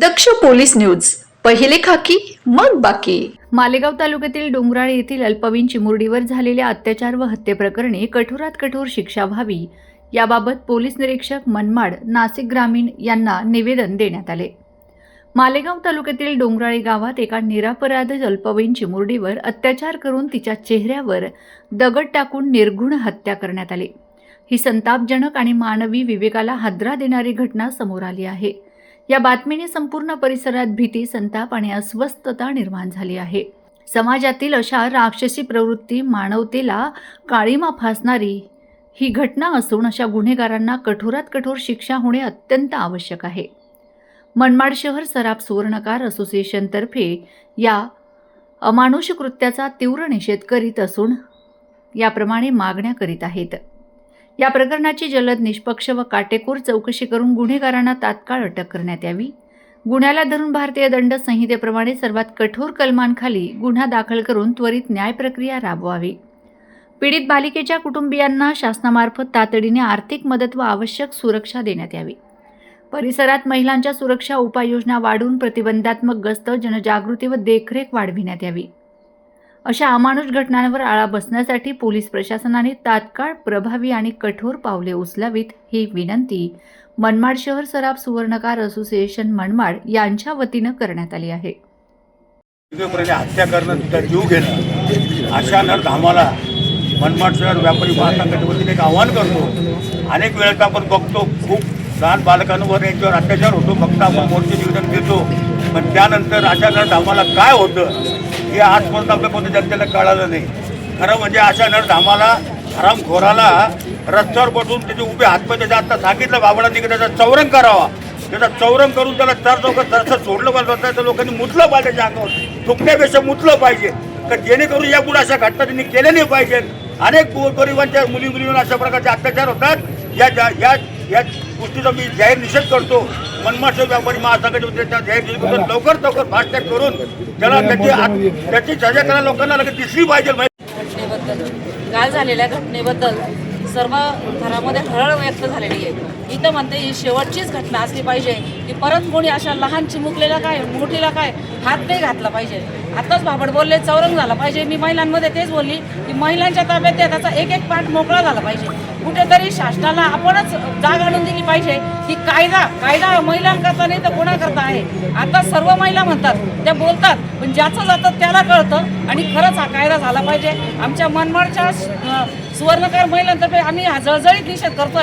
दक्ष police news. पहिले खाकी मग बाकी. मालेगाव तालुक्यातील डोंगराळे येथील अल्पवीन चिमुरडीवर झालेल्या अत्याचार व हत्येप्रकरणी कठोरात कठोर शिक्षा व्हावी. याबाबत पोलीस निरीक्षक मनमाड नाशिक ग्रामीण यांना निवेदन देण्यात आले. मालेगाव तालुक्यातील डोंगराळे गावात एका निरापराध अल्पवयीन चिमुरडीवर अत्याचार करून तिच्या चेहऱ्यावर दगड टाकून निर्घुण हत्या करण्यात आली. ही संतापजनक आणि मानवी विवेकाला हादरा देणारी घटना समोर आली आहे. या बातमीने संपूर्ण परिसरात भीती संताप आणि अस्वस्थता निर्माण झाली आहे. समाजातील अशा राक्षसी प्रवृत्ती मानवतेला काळीमा फासणारी ही घटना असून अशा गुन्हेगारांना कठोरात कठोर शिक्षा होणे अत्यंत आवश्यक आहे. मनमाड शहर सराफ सुवर्णकार असोसिएशनतर्फे या अमानुष कृत्याचा तीव्र निषेध करीत असून याप्रमाणे मागण्या करीत आहेत. या प्रकरणाची जलद निष्पक्ष व काटेकोर चौकशी करून गुन्हेगारांना तात्काळ अटक करण्यात यावी. गुन्ह्याला धरून भारतीय दंड संहितेप्रमाणे सर्वात कठोर कलमांखाली गुन्हा दाखल करून त्वरित न्याय प्रक्रिया राबवावी. पीडित बालिकेच्या कुटुंबियांना शासनामार्फत तातडीने आर्थिक मदत व आवश्यक सुरक्षा देण्यात यावी. परिसरात महिलांच्या सुरक्षा उपाययोजना वाढवून प्रतिबंधात्मक गस्त जनजागृती व देखरेख वाढविण्यात यावी. अशा अमानुष घटनांवर आळा बसण्यासाठी पोलीस प्रशासनाने तात्काळ प्रभावी आणि कठोर पावले उचलावीत ही विनंती. मनमाड शहर सराफ सुवर्णकार असोसिएशन मनमाड यांच्या वतीनं करण्यात आली आहे. हत्या करणं तिथं जीव घेणं अशा नर धामाला मनमाड शहर व्यापारी महासंघाच्या वतीने एक आव्हान करतो. अनेक वेळेस आपण बघतो खूप लहान बालकांवर यांच्यावर अत्याचार होतो फक्त आपण मोर्चे निवेदन देतो. पण त्यानंतर आशा नर धामाला काय होतं हे आजपर्यंत आपल्या कोणत्या जनतेला कळालं नाही. खरं म्हणजे आशा नर धामाला हरामखोराला रस्त्यावर बसून त्याचे उभे हातपाय त्याच्या आता सांगितलं बाबडा की त्याचा चौरंग करावा. त्याचा चौरंग करून त्याला तर चौक तरचं सोडलं पाहिजे तर लोकांनी मुतलं पाहिजे त्याच्या अंगावर. थुकण्यापेक्षा मुतलं पाहिजे. तर जेणेकरून या पुढे अशा घटना त्यांनी केल्या नाही पाहिजेत. अनेक गरिबांच्या मुली मुलींवर अशा प्रकारचे अत्याचार होतात. या या या गोष्टीचा मी जाहीर निषेध करतो. मनमाड व्यापारी महासंघाच्या वतीने त्या जाहीर निषेध करतो लवकर लवकर फास्टॅग करून त्याला त्याची त्याची सजा करायला लोकांना लगेच दिसली पाहिजे घटनेबद्दल. काल झालेल्या घटनेबद्दल सर्व घरामध्ये हळहळ व्यक्त झालेली आहे. इथं म्हणते ही शेवटचीच घटना असली पाहिजे की परत कोणी अशा लहान चिमुकलेला काय मोठीला काय हात नाही घातला पाहिजे. आताच भाबड बोलले चौरंग झाला पाहिजे. मी महिलांमध्ये तेच बोलली की महिलांच्या ताब्यात आहे, त्याचा एक एक पाठ मोकळा झाला पाहिजे. कुठेतरी शासनाला आपणच जाग आणून दिली पाहिजे की कायदा कायदा महिलांकरता नाही तर कोणाकरता आहे. आता सर्व महिला म्हणतात त्या बोलतात पण ज्याचं जातं त्याला कळतं आणि खरंच हा कायदा झाला पाहिजे. आमच्या मनमाडच्या सुवर्णकार महिलांतर्फे आम्ही हा जळजळीत निषेध करतोय.